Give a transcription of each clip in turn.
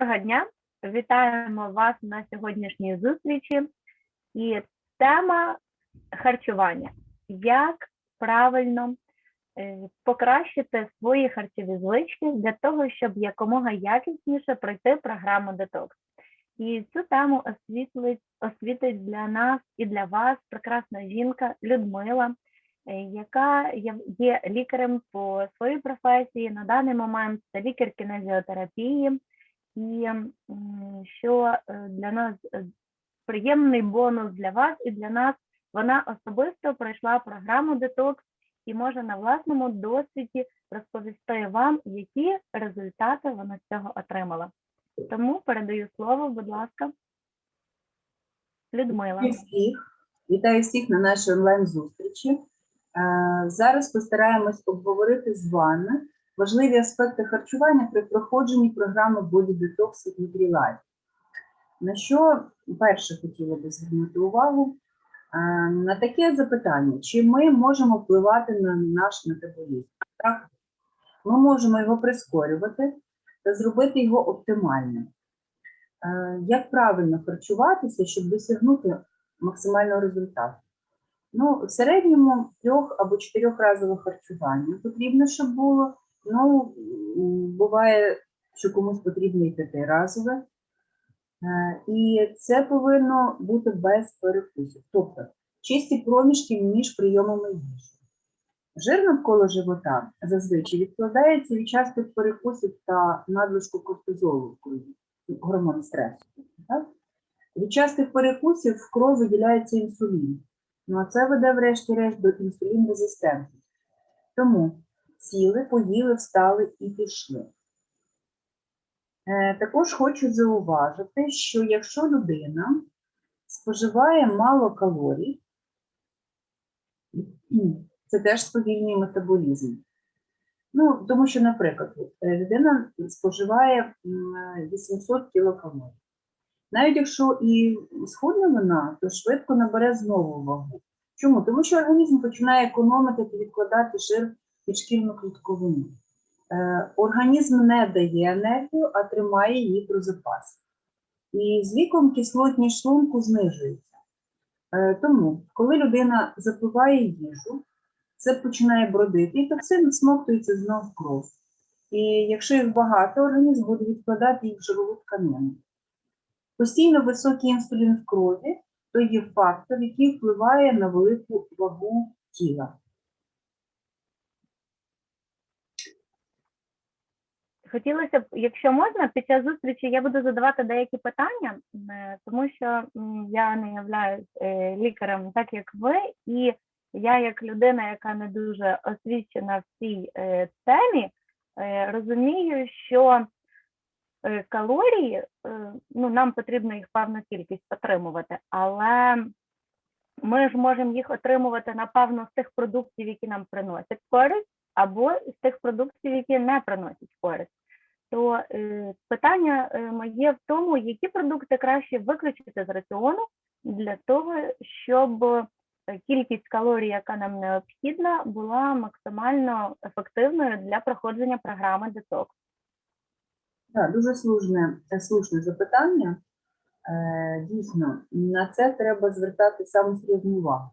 Доброго дня! Вітаємо вас на сьогоднішній зустрічі. І тема харчування. Як правильно е, покращити свої харчові звички для того, щоб якомога якісніше пройти програму детокс. І цю тему освітлить, освітить для нас і для вас прекрасна жінка Людмила, е, яка є- є лікарем по своїй професії на даний момент це лікар кінезіотерапії. І що е, для нас е, приємний бонус для вас і для нас, вона особисто пройшла програму детокс і може на власному досвіді розповісти вам, які результати вона з цього отримала. Тому передаю слово, будь ласка, Людмила. Вітаю всіх, вітаю всіх на нашій онлайн-зустрічі. Е, Зараз постараємось обговорити з вами важливі аспекти харчування при проходженні програми Body Detox від Nutrilite. На що перше хотіла би звернути увагу е, на таке запитання, чи ми можемо впливати на наш метаболізм? Так, ми можемо його прискорювати та зробити його оптимальним. Е, Як правильно харчуватися, щоб досягнути максимального результату? Ну, в середньому трьох або чотирьохразове харчування потрібно, щоб було. Ну, буває, що комусь потрібно і п'ятиразове. Е, І це повинно бути без перекусів. Тобто чисті проміжки між прийомами їжі. Жир навколо живота зазвичай відкладається від частих перекусів та надлишку кортизолу в крові, гормон стресу. Від частих перекусів в кров виділяється інсулін. Ну а це веде, врешті-решт, до інсулінрезистентності. Тому сіли, поїли, встали і пішли. Е, Також хочу зауважити, що якщо людина споживає мало калорій, це теж сповільнює метаболізм. Ну, тому що, наприклад, е, людина споживає 800 кілокалорій. Навіть якщо і схудне вона, то швидко набере знову вагу. Чому? Тому що організм починає економити та відкладати жир підшкільну клітковину. Е, організм не дає енергію, а тримає її про запас. І з віком кислотність шлунку знижується. Е, тому, коли людина запиває їжу, це починає бродити, і токсини всмоктуються знов в кров. І якщо їх багато, організм буде відкладати їх в жирову тканину. Постійно високий інсулін в крові то є фактор, який впливає на велику вагу тіла. Хотілося б, якщо можна, під час зустрічі я буду задавати деякі питання, е, тому що я не являюсь е, лікарем, так як ви, і я, як людина, яка не дуже освічена в цій е, темі, розумію, що калорії, ну, нам потрібно їх певну кількість отримувати, але ми ж можемо їх отримувати, напевно, з тих продуктів, які нам приносять користь, або з тих продуктів, які не приносять користь. То е, питання е, моє в тому, які продукти краще виключити з раціону для того, щоб е, кількість калорій, яка нам необхідна, була максимально ефективною для проходження програми детокс. Так, дуже слушне, слушне запитання. Дійсно, на це треба звертати саме серйозну увагу.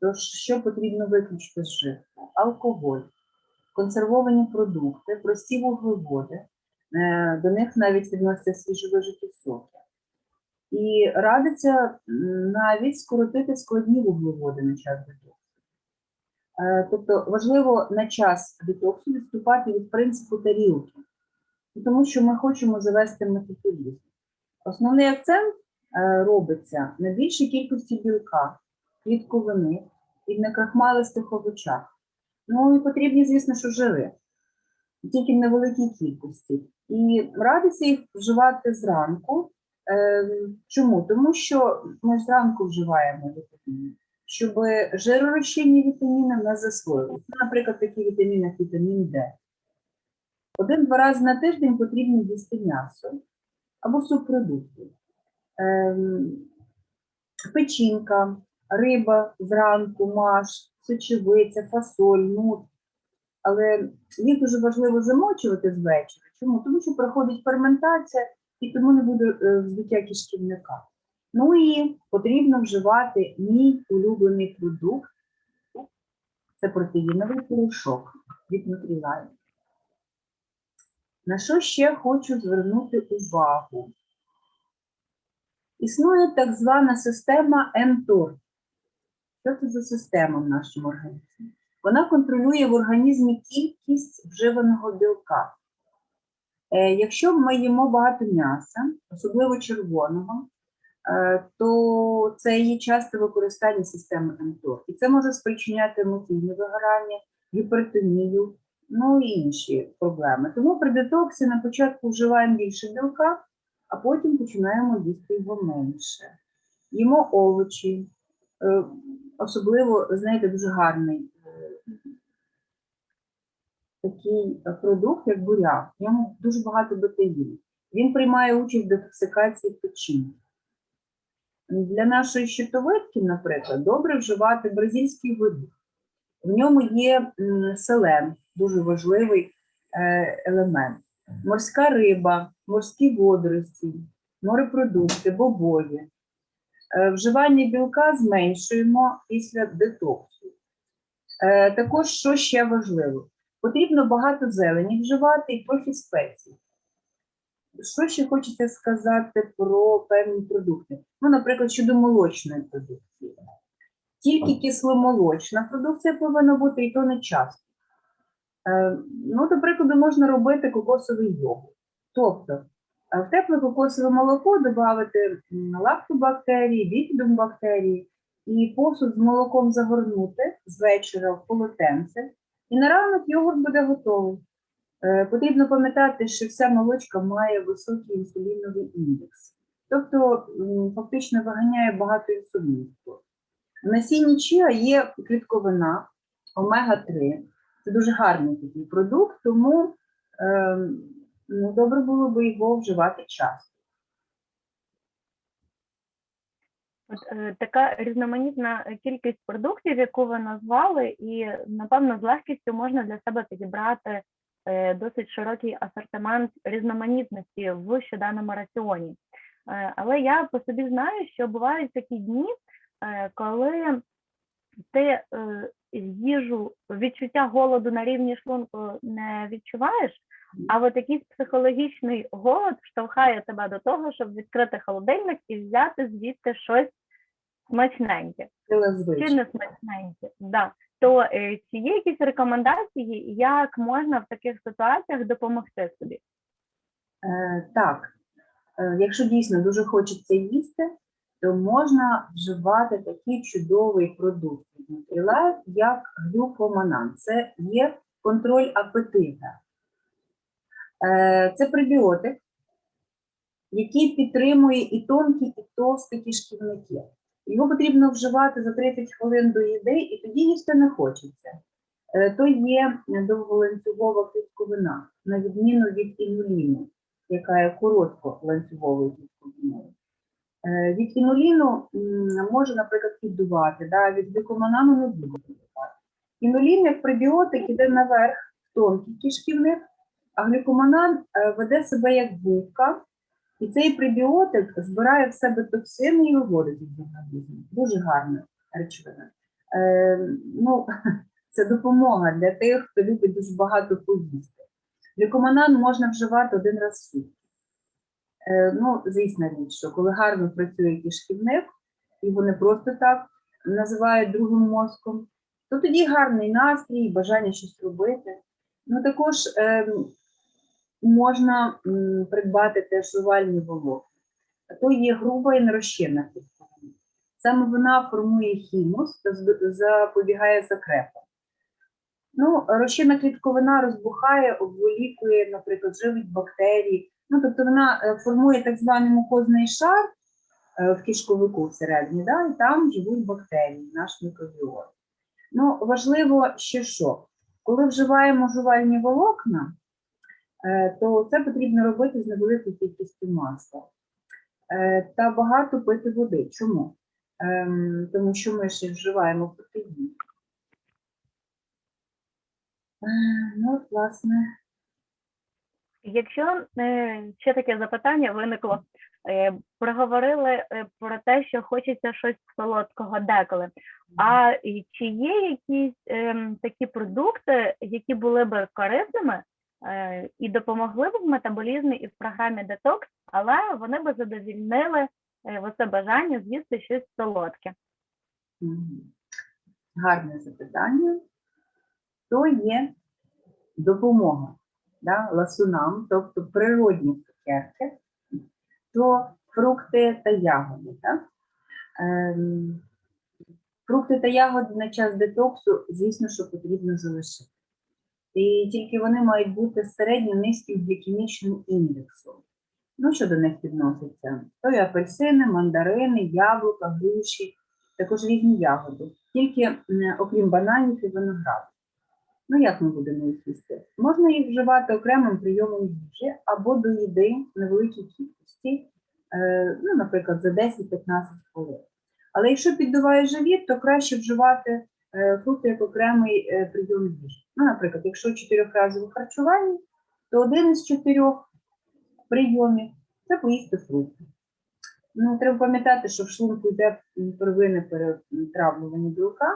Тож, що потрібно виключити з життя? Алкоголь, консервовані продукти, прості вуглеводи, до них навіть відносяться свіжовижиті соки. І радиться навіть скоротити складні вуглеводи на час детоксу. Е, Тобто важливо на час детоксу відступати від принципу тарілки, тому що ми хочемо завести метаболізм. Основний акцент е, робиться на більшій кількості білка, клітковини і в некрахмалистих овочах. Ну і потрібні, звісно, що жири, тільки в невеликій кількості. І радиться їх вживати зранку. Е, Чому? Тому що ми зранку вживаємо вітаміни, щоб жиророзчинні вітаміни не засвоїлися. Наприклад, такі вітаміни, як вітамін Д. Один-два рази на тиждень потрібно їсти м'ясо або субпродукти. Ем, печінка, риба зранку, маш, сочевиця, фасоль, нут. Але їх дуже важливо замочувати з вечора. Чому? Тому що проходить ферментація, і тому не буде е, вздуття кишківника. Ну і потрібно вживати мій улюблений продукт. Це протеїновий порошок від Nutrilite. На що ще хочу звернути увагу? Існує так звана система mTOR. Що це за система в нашому організмі? Вона контролює в організмі кількість вживаного білка. Е, Якщо ми їмо багато м'яса, особливо червоного, е, то це є часте використання системи mTOR. І це може спричиняти емоційне вигорання, гіпертонію, ну і інші проблеми. Тому при детоксі на початку вживаємо більше білка, а потім починаємо їсти його менше. Їмо овочі, е, особливо, знаєте, дуже гарний такий е, продукт, як буряк. В ньому дуже багато бетаїну. Він приймає участь в детоксикації печінки. Для нашої щитовидки, наприклад, добре вживати бразильський горіх. В ньому є селен, дуже важливий е, елемент. Морська риба, морські водорості, морепродукти, бобові. Е, Вживання білка зменшуємо після детоксу. Також, що ще важливо, потрібно багато зелені вживати і трохи спецій. Що ще хочеться сказати про певні продукти? Ну, наприклад, щодо молочної продукції. Тільки кисломолочна продукція повинна бути, і то не часто. Е, Ну, до прикладу, можна робити кокосовий йогурт. Тобто е, в тепле кокосове молоко додати лактобактерії, бікідобактерії і посуд з молоком загорнути з вечора в полотенце, і на ранок йогурт буде готовий. Е, Потрібно пам'ятати, що вся молочка має високий інсуліновий індекс, тобто фактично виганяє багато. В насінні чіа є клітковина омега-3. Це дуже гарний такий продукт, тому е, ну, добре було би його вживати часто. От, е, така різноманітна кількість продуктів, яку ви назвали, і напевно з легкістю можна для себе підібрати е, досить широкий асортимент різноманітності в щоденному раціоні. Е, але я по собі знаю, що бувають такі дні, е, коли ти е, їжу відчуття голоду на рівні шлунку не відчуваєш, а от якийсь психологічний голод штовхає тебе до того, щоб відкрити холодильник і взяти звідти щось смачненьке Сила чи не смачненьке. Да. То е, чи є якісь рекомендації, як можна в таких ситуаціях допомогти собі? Е, так, е, якщо дійсно дуже хочеться їсти, то можна вживати такий чудовий продукт від як глюкоманан. Це є контроль апетита. Е, Це пребіотик, який підтримує і тонкі, і товсті кишківники. Його потрібно вживати за 30 хвилин до їди, і тоді їсти не хочеться. Е, То є довголанцюгова клітковина, на відміну від інуліну, яка є коротко-ланцюговою клітковиною. Е, Від інуліну може, наприклад, піддувати, да, від глюкоманану не буде піддувати. Інулін, як пребіотик, іде наверх в тонкий кишківник, а глюкоманан е, веде себе як губка, і цей пребіотик збирає в себе токсини і виводить їх з організму. Дуже гарна речовина. Е, ну, це допомога для тих, хто любить дуже багато поїсти. Глюкоманан можна вживати один раз в сутки. Е, ну, звісно річ, що коли гарно працює кишківник, його не просто так називають другим мозком, то тоді гарний настрій, бажання щось робити. Ну, також ем, можна придбати теж жувальні волокна. То є груба і нерозчинна клітковина. Саме вона формує хімус та запобігає закрепам. Ну, розчинна клітковина розбухає, обволікує, наприклад, живить бактерії. Ну, тобто вона е, формує так званий мукозний шар е, в кишковику всередині, да, і там живуть бактерії, наш мікробіот. Ну, важливо ще що, коли вживаємо жувальні волокна, то це потрібно робити з невеликою кількістю масла. Е, Та багато пити води. Чому? Ем, Тому що ми ще вживаємо протеїн. Е, Ну, от, власне, Якщо е, ще таке запитання виникло, е, проговорили е, про те, що хочеться щось солодкого деколи. А чи є якісь ем, такі продукти, які були б корисними е, і допомогли б в метаболізмі і в програмі детокс, але вони б задовільнили е, оце бажання з'їсти щось солодке? Гарне запитання. То є допомога да, ласунам, тобто природні цукерки, то фрукти та ягоди. Так? Ем, фрукти та ягоди на час детоксу, звісно, що потрібно залишити. І тільки вони мають бути середньо низьким глікемічним індексом. Ну, що до них відноситься? То і апельсини, мандарини, яблука, груші, також різні ягоди, тільки окрім бананів і винограду. Ну, як ми будемо їх їсти? Можна їх вживати окремим прийомом їжі або до їди невеликій кількості, е, ну, наприклад, за 10-15 хвилин. Але якщо піддуває живіт, то краще вживати фрукти як окремий е, прийом їжі. Ну, наприклад, якщо чотирьохразове харчування, то один із чотирьох прийомів це поїсти фрукти. Ну, треба пам'ятати, що в шлунку йде первинне перетравлювання білка,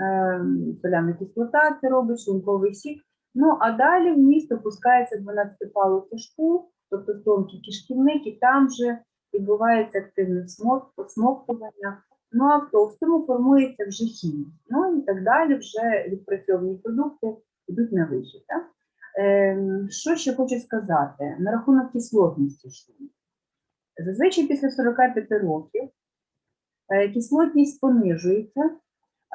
е, соляна кислота це робить, шлунковий сік. Ну, а далі в місто опускається 12-палу кишку, тобто тонкий кишківник, і там вже відбувається активне смок- смоктування. Ну, а в товстому формується вже хімія. Ну і так далі вже відпрацьовані продукти йдуть на вихід. Так? Ем, що ще хочу сказати на рахунок кислотності шлунку. Зазвичай після 45 років е, кислотність понижується,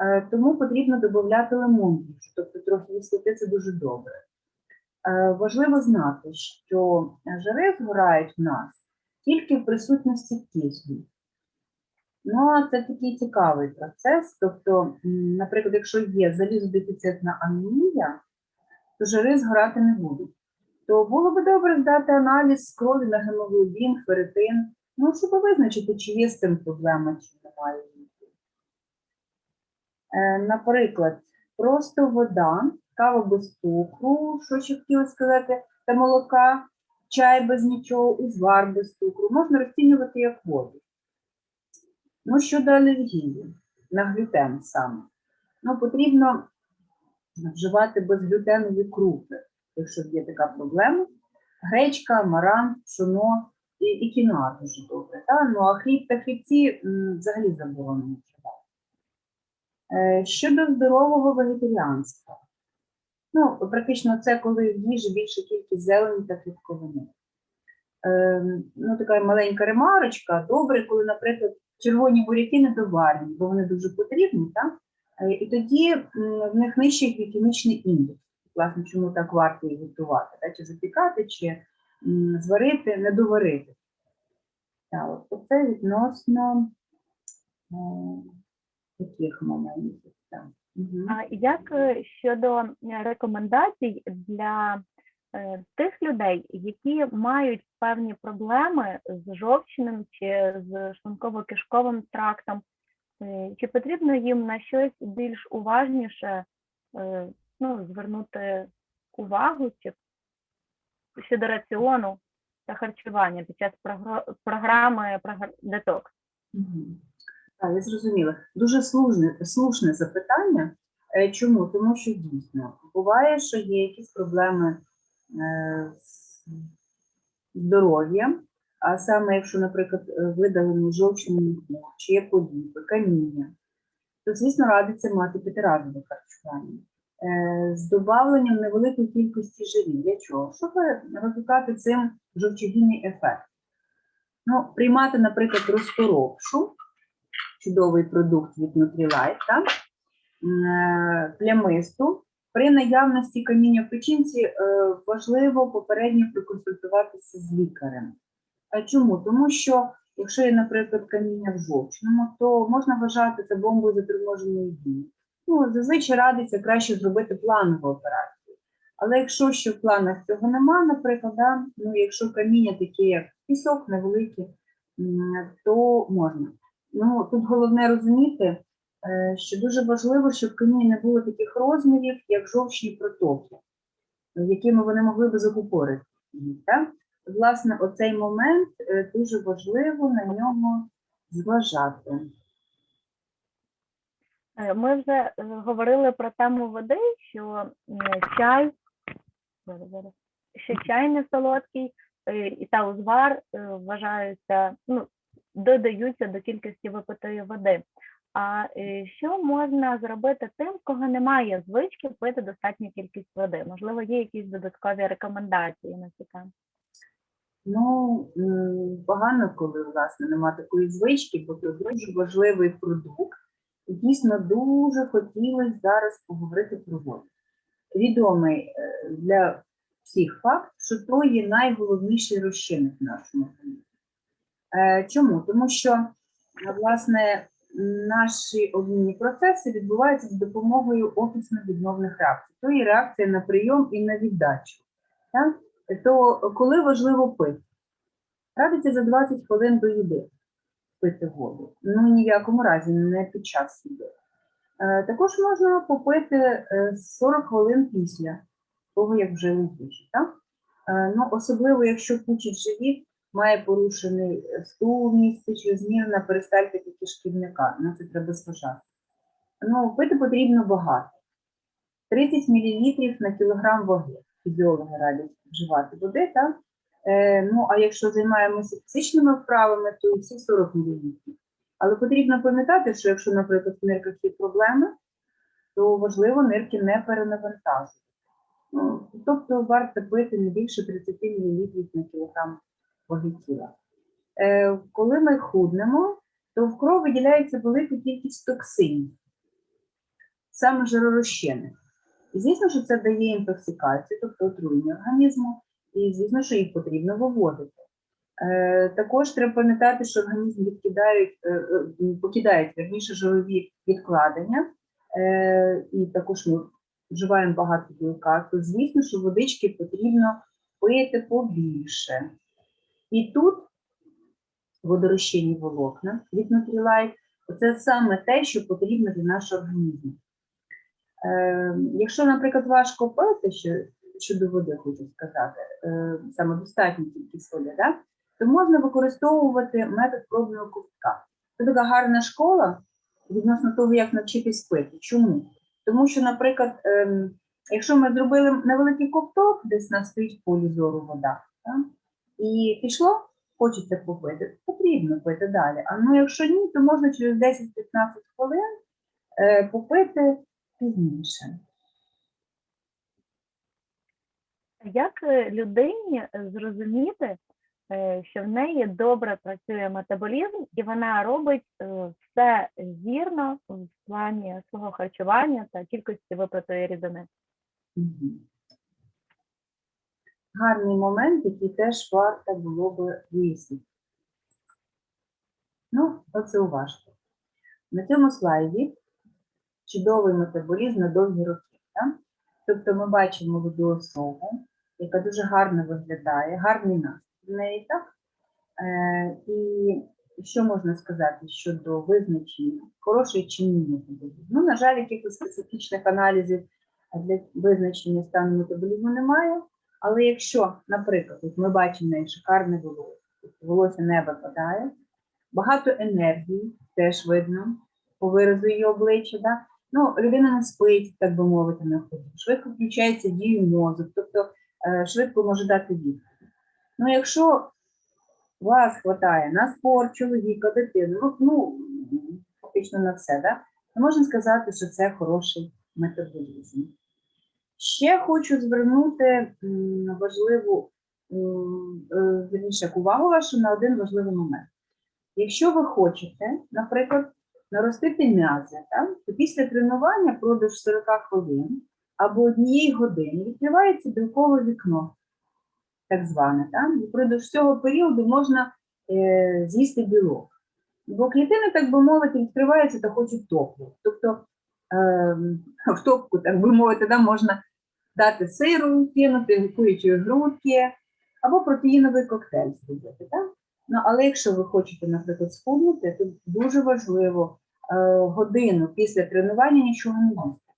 е, тому потрібно додати лимон, тобто трохи кислоти це дуже добре. Е, Важливо знати, що жири згорають в нас тільки в присутності кисню. Ну, це такий цікавий процес. Тобто, наприклад, якщо є залізодефіцитна анемія, то жири згорати не будуть. То було би добре здати аналіз крові на гемоглобін, ферритин, ну, щоб визначити, чи є з цим проблема, чи немає. Е, Наприклад, просто вода, кава без цукру, що ще хотіла сказати, та молока, чай без нічого, узвар без цукру, можна розцінювати як воду. Ну, щодо алергії на глютен саме, ну, потрібно вживати безглютенові крупи, якщо є така проблема. Гречка, маран, пшоно і, і кіноа дуже добре. Та? Ну, а хліб та хлібці взагалі заборонено вживати. Е, Щодо здорового вегетаріанства. Ну, практично це коли в їжі більша кількість зелені та клітковини. Е, ну, така маленька ремарочка. Добре, коли, наприклад, червоні буряки недоварені, бо вони дуже потрібні, так? Е, І тоді в них нижчий глікемічний індекс. Власне, чому так варто їх готувати? Так? Чи запікати, чи зварити, не доварити. Так, от це відносно е, таких моментів. Так. Мгм. А як е, щодо е, рекомендацій для тих людей, які мають певні проблеми з жовчним чи з шлунково-кишковим трактом, Е, чи потрібно їм на щось більш уважніше е, ну, звернути увагу чи щодо раціону та харчування під час програми прогр- детокс? Так, я зрозуміла. Дуже слушне, слушне запитання. Е, Чому? Тому що дійсно буває, що є якісь проблеми е, з здоров'ям, а саме, якщо, наприклад, е, видалені жовчний міхур, чи є поліпи, каміння, то, звісно, радиться мати п'ятиразове харчування. Е, З добавленням невеликої кількості жирів. Для чого? Щоб викликати цим жовчогінний ефект. Ну, приймати, наприклад, розторопшу, чудовий продукт від Nutrilite, плямисту. При наявності каміння в печінці е, важливо попередньо проконсультуватися з лікарем. А чому? Тому що якщо є, наприклад, каміння в жовчному, то можна вважати це бомбою заторможеної дії. Ну, зазвичай радиться краще зробити планову операцію. Але якщо ще в планах цього нема, наприклад, да, ну, якщо каміння таке, як пісок невеликий, то можна. Ну, тут головне розуміти, що дуже важливо, щоб каміння не було таких розмірів, як жовчні протоки. якими вони могли би закупорити. Власне, оцей момент е, дуже важливо на нього зважати. Е, Ми вже е, говорили про тему води, що чай, що чай не солодкий е, і та узвар е, вважаються, ну, додаються до кількості випитої води. А е, що можна зробити тим, в кого немає звички пити достатню кількість води? Можливо, є якісь додаткові рекомендації на тему? Ну, погано, коли власне нема такої звички, бо це дуже важливий продукт. І Дійсно, дуже хотілося зараз поговорити про воду. Відомий е, для всіх факт, що то є найголовніший розчинник в нашому. Е, Чому? Тому що, власне, наші обмінні процеси відбуваються з допомогою офісно-відновних реакцій. То є реакція на прийом і на віддачу. Так? то коли важливо пити? Радиться за 20 хвилин до їди пити воду. Ну, ні в якому разі не під час їди. Е, також можна попити е, 40 хвилин після того, як вжили їжу. Е, ну, особливо, якщо пучить живіт, має порушений е, стул в місці чи змінена перистальтика кишківника. На це треба зважати. Ну, пити потрібно багато. 30 мл на кілограм ваги. Фізіологи радять вживати води, так? Е, ну, а якщо займаємося фізичними вправами, то всі 40 мл. Але потрібно пам'ятати, що якщо, наприклад, в нирках є проблеми, то важливо нирки не перенавантажувати. Ну, тобто варто пити не більше 30 мл на кілограм ваги. Е, коли ми худнемо, то в кров виділяється велика кількість токсинів, саме жиророзчинних. І звісно, що це дає інтоксикацію, тобто отруєння організму, і звісно, що їх потрібно виводити. Е, також треба пам'ятати, що організм відкидають, е, е, покидають верніше жирові відкладення, е, і також ми вживаємо багато білка, то звісно, що водички потрібно пити побільше. І тут водорозчинні волокна від Nutrilite – це саме те, що потрібно для нашого організму. Е, якщо, наприклад, важко пити, що, щодо води, хочу сказати, е, самодостатню кількість води, да? то можна використовувати метод пробного ковтка. Це така гарна школа відносно того, як навчитись пити. Чому? Тому що, наприклад, ем, якщо ми зробили невеликий ковток, десь на стоїть полі зору вода, да? І пішло, хочеться попити, потрібно пити далі. А ну якщо ні, то можна через 10-15 хвилин е, попити пізніше. Як е, людині е, зрозуміти, е, що в неї добре працює метаболізм, і вона робить е, все вірно в плані свого харчування та кількості випитої рідини? Гарний момент, який теж варто було би вияснити. Ну, оце уважно. На цьому слайді чудовий метаболізм на довгі роки. Так? Тобто ми бачимо воду основу, яка дуже гарно виглядає, гарний настрій в неї, так? Е, і що можна сказати щодо визначення, хороший чи ні метаболізм? Ну, на жаль, якихось специфічних аналізів для визначення стану метаболізму немає. Але якщо, наприклад, ми бачимо шикарне волосся, волосся не випадає, багато енергії теж видно по виразу її обличчя. Да? Ну, людина не спить, так би мовити, на ходу. Швидко включається дію мозок, тобто е, швидко може дати відповідь. Ну, якщо вас хватає на спорт, чоловіка, дитину, ну, ну фактично на все, да? то можна сказати, що це хороший метаболізм. Ще хочу звернути важливу е, верніше, увагу вашу на один важливий момент. Якщо ви хочете, наприклад, наростити м'язи, то після тренування продовж 40 хвилин або однієї години відкривається білкове вікно, так зване. Так? І впродовж цього періоду можна е, з'їсти білок. Бо клітини, так би мовити, відкриваються та хочуть топлу. Тобто в топку, так би мовити, да, можна дати сиру, кинути курячої грудки або протеїновий коктейль зробити. Так? Ну, але якщо ви хочете, наприклад, схуднути, то дуже важливо е, годину після тренування нічого не їсти.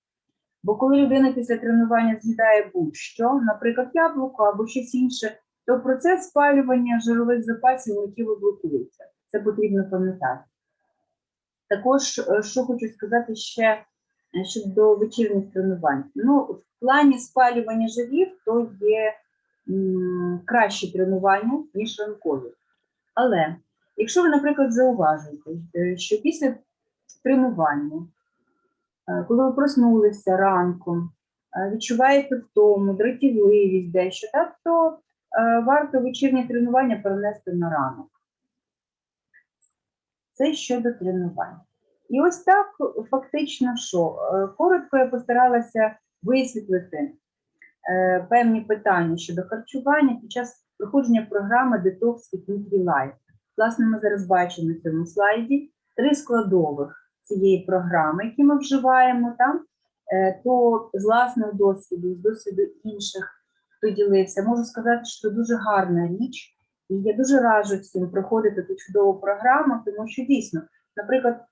Бо коли людина після тренування з'їдає будь-що, наприклад, яблуко або щось інше, то процес спалювання жирових запасів миттєво блокується. Це потрібно пам'ятати. Також, е, що хочу сказати ще щодо вечірніх тренувань. Ну, в плані спалювання жирів, то є м, кращі тренування, ніж ранкові. Але якщо ви, наприклад, зауважуєте, е, що після тренування, е, коли ви проснулися ранком, е, відчуваєте втому, дратівливість дещо, так, то е, варто вечірнє тренування перенести на ранок. Це щодо тренувань. І ось так фактично, що Е, коротко я постаралася висвітлити е, певні питання щодо харчування під час проходження програми Detox від NutriLife. Власне, ми зараз бачимо на цьому слайді три складових цієї програми, які ми вживаємо там. Е, То з власного досвіду, з досвіду інших, хто ділився, можу сказати, що це дуже гарна річ. І я дуже раджу всім проходити ту чудову програму, тому що дійсно, наприклад,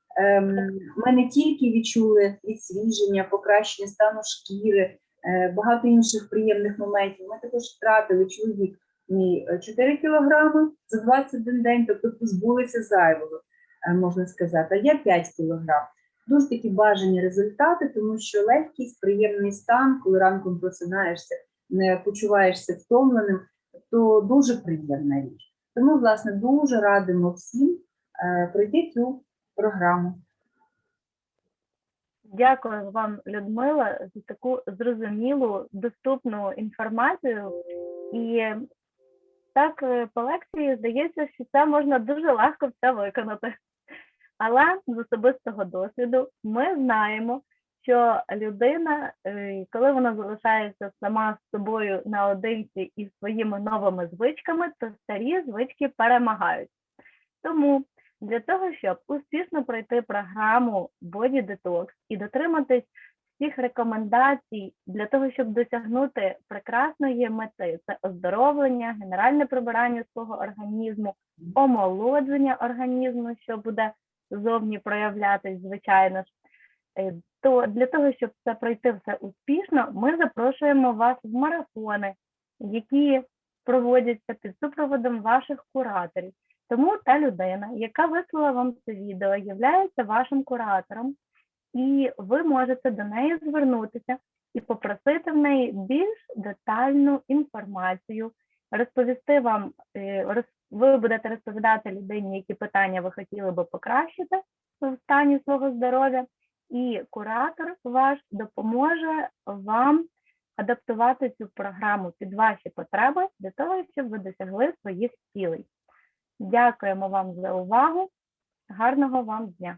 ми не тільки відчули відсвіження, покращення стану шкіри, е, багато інших приємних моментів. Ми також втратили чоловік мій е, 4 кілограми за 21 день, тобто позбулися зайвого, е, можна сказати. А я 5 кілограм. Дуже такі бажані результати, тому що легкість, приємний стан, коли ранком просинаєшся, не почуваєшся втомленим, то дуже приємна річ. Тому, власне, дуже радимо всім е, пройти цю програму. Дякую вам, Людмила, за таку зрозумілу, доступну інформацію. І так е, по лекції здається, що це можна дуже легко все виконати. Але з особистого досвіду ми знаємо, що людина, е, коли вона залишається сама з собою наодинці і своїми новими звичками, то старі звички перемагають. Тому для того, щоб успішно пройти програму Body Detox і дотриматись всіх рекомендацій для того, щоб досягнути прекрасної мети, це оздоровлення, генеральне прибирання свого організму, омолодження організму, що буде зовні проявлятись, звичайно ж. Е, То для того, щоб це пройти все успішно, ми запрошуємо вас в марафони, які проводяться під супроводом ваших кураторів. Тому та людина, яка вислала вам це відео, є вашим куратором, і ви можете до неї звернутися і попросити в неї більш детальну інформацію, розповісти вам, е, ви будете розповідати людині, які питання ви хотіли би покращити в стані свого здоров'я, і куратор ваш допоможе вам адаптувати цю програму під ваші потреби для того, щоб ви досягли своїх цілей. Дякуємо вам за увагу. Гарного вам дня!